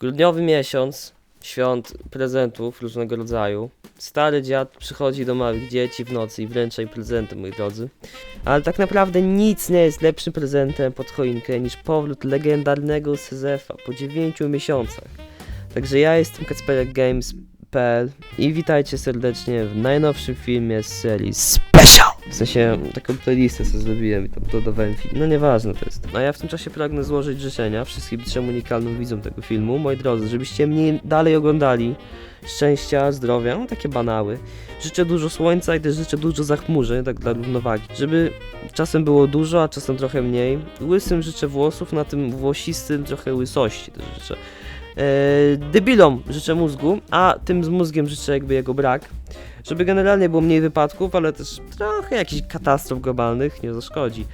Grudniowy miesiąc świąt prezentów różnego rodzaju. Stary dziad przychodzi do małych dzieci w nocy i wręcza im prezenty, moi drodzy. Ale tak naprawdę nic nie jest lepszym prezentem pod choinkę niż powrót legendarnego Syzefa po 9 miesiącach. Także ja jestem Kacperek Games.pl i witajcie serdecznie w najnowszym filmie z serii Special! W sensie taką playlistę sobie zrobiłem i tam dodawałem film. No nieważne to jest. A ja w tym czasie pragnę złożyć życzenia wszystkim trzem unikalnym widzom tego filmu. Moi drodzy, żebyście mnie dalej oglądali. Szczęścia, zdrowia, no takie banały. Życzę dużo słońca i też życzę dużo zachmurzy, tak dla równowagi. Żeby czasem było dużo, a czasem trochę mniej. Łysym życzę włosów, na tym włosistym trochę łysości też życzę. Eee, debilom życzę mózgu, a tym z mózgiem życzę jakby jego brak. Żeby generalnie było mniej wypadków, ale też trochę jakichś katastrof globalnych nie zaszkodzi.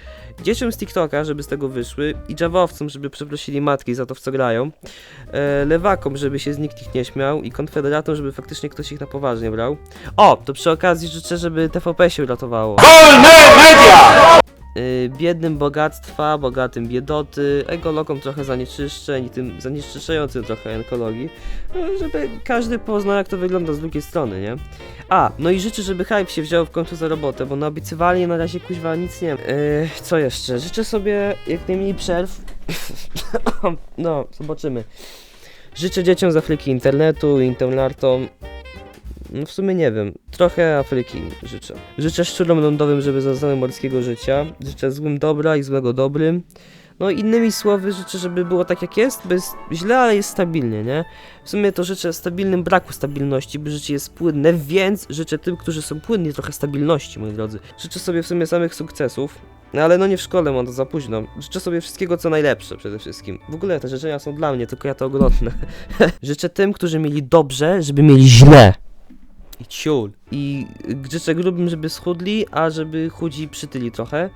Dzieciom z TikToka, żeby z tego wyszły, i Javowcom, żeby przeprosili matki za to, w co grają, e, lewakom, żeby się z nikt ich nie śmiał, i konfederatom, żeby faktycznie ktoś ich na poważnie brał. O, to przy okazji życzę, żeby TVP się uratowało. Y, biednym bogactwa, bogatym biedoty, ekologom trochę zanieczyszczeń i tym zanieczyszczającym trochę ekologii, no, żeby każdy poznał jak to wygląda z drugiej strony, nie? A, no i życzę, żeby Hype się wziął w końcu za robotę, bo naobiecywali i na razie kuźwa nic nie. Yy, co jeszcze? Życzę sobie jak najmniej przerw. no, zobaczymy. Życzę dzieciom z Afryki internetu, internetom. No w sumie nie wiem, trochę Afryki życzę. Życzę szczurom lądowym, żeby zaznały morskiego życia. Życzę złym dobra i złego dobrym. No innymi słowy życzę, żeby było tak jak jest, jest źle, ale jest stabilnie, nie? W sumie to życzę stabilnym braku stabilności, by życie jest płynne, więc życzę tym, którzy są płynni, trochę stabilności, moi drodzy. Życzę sobie w sumie samych sukcesów, no ale no nie w szkole, mam to za późno. Życzę sobie wszystkiego, co najlepsze przede wszystkim. W ogóle te życzenia są dla mnie, tylko ja to oglądam. życzę tym, którzy mieli dobrze, żeby mieli źle. I ciul. I życzę grubym, żeby schudli, a żeby chudzi przytyli trochę.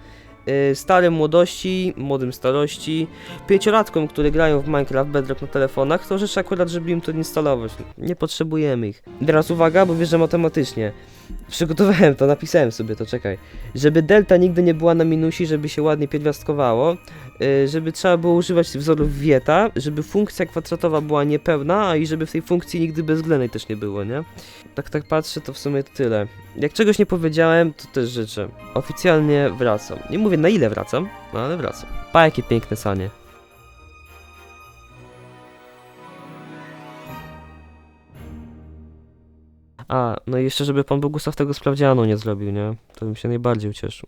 Yy, Starym młodości, młodym starości, pięciolatkom, które grają w Minecraft Bedrock na telefonach, to życzę akurat, żeby im to instalować. Nie potrzebujemy ich. Teraz uwaga, bo wierzę matematycznie. Przygotowałem to, napisałem sobie to, czekaj. Żeby delta nigdy nie była na minusie, żeby się ładnie pierwiastkowało, żeby trzeba było używać wzorów Wieta, żeby funkcja kwadratowa była niepełna, a i żeby w tej funkcji nigdy bezwzględnej też nie było, nie? Tak, tak patrzę, to w sumie to tyle. Jak czegoś nie powiedziałem, to też życzę. Oficjalnie wracam. Nie mówię na ile wracam, no ale wracam. Pa, jakie piękne sanie. A, no i jeszcze, żeby pan Bogusław tego sprawdzianu nie zrobił, nie? To bym się najbardziej ucieszył.